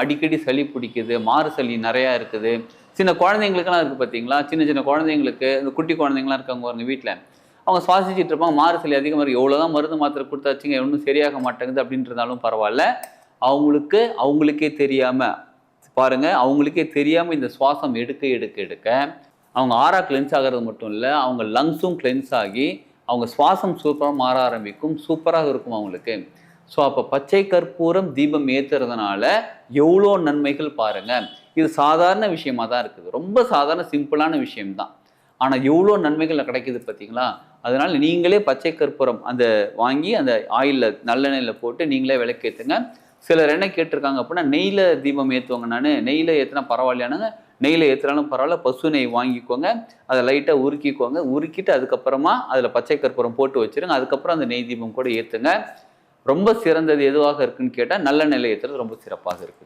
அடிக்கடி சளி பிடிக்குது மாறு சளி நிறையா இருக்குது. சின்ன குழந்தைங்களுக்கெல்லாம் இருக்குது பார்த்தீங்களா சின்ன சின்ன குழந்தைங்களுக்கு இந்த குட்டி குழந்தைங்களாம் இருக்காங்க பாருங்க வீட்டில் அவங்க சுவாசிச்சுட்டு இருப்பாங்க மாறு சளி அதிகமாக இருக்குது எவ்வளோதான் மருந்து மாத்திரை கொடுத்தாச்சுங்க ஒன்றும் சரியாக மாட்டேங்குது அப்படின்றதாலும் பரவாயில்ல. அவங்களுக்கு அவங்களுக்கே தெரியாமல் பாருங்க அவங்களுக்கே தெரியாமல் இந்த சுவாசம் எடுக்க எடுக்க எடுக்க அவங்க ஆறா கிளென்ஸ் ஆகிறது மட்டும் இல்லை அவங்க லங்ஸும் கிளென்ஸ் ஆகி அவங்க சுவாசம் சூப்பராக மாற ஆரம்பிக்கும் சூப்பராக இருக்கும் அவங்களுக்கு. ஸோ அப்போ பச்சை கற்பூரம் தீபம் ஏற்றுறதுனால எவ்வளோ நன்மைகள் பாருங்க. இது சாதாரண விஷயமா தான் இருக்குது. ரொம்ப சாதாரண சிம்பிளான விஷயம்தான். ஆனால் எவ்வளோ நன்மைகள் கிடைக்குது பார்த்தீங்களா? அதனால நீங்களே பச்சை கற்பூரம் அந்த வாங்கி அந்த ஆயிலில் நல்லெண்ணெயில் போட்டு நீங்களே விளக்கேற்றுங்க சிலர் என்ன கேட்டிருக்காங்க அப்படின்னா நெய்யில் தீபம் ஏற்றுவாங்க நான். நெய்யில் ஏற்றினா பரவாயில்லையானுங்க நெய்யில் ஏற்றுனாலும் பரவாயில்ல. பசு நெய் வாங்கிக்கோங்க. அதை லைட்டாக உருக்கிக்கோங்க. உருக்கிட்டு அதுக்கப்புறமா அதில் பச்சை கற்பூரம் போட்டு வச்சுருங்க. அதுக்கப்புறம் அந்த நெய் தீபம் கூட ஏற்றுங்க ரொம்ப சிறந்தது எதுவாக இருக்குன்னு கேட்டால் நல்ல நிலையத்தில் ரொம்ப சிறப்பாக இருக்குது.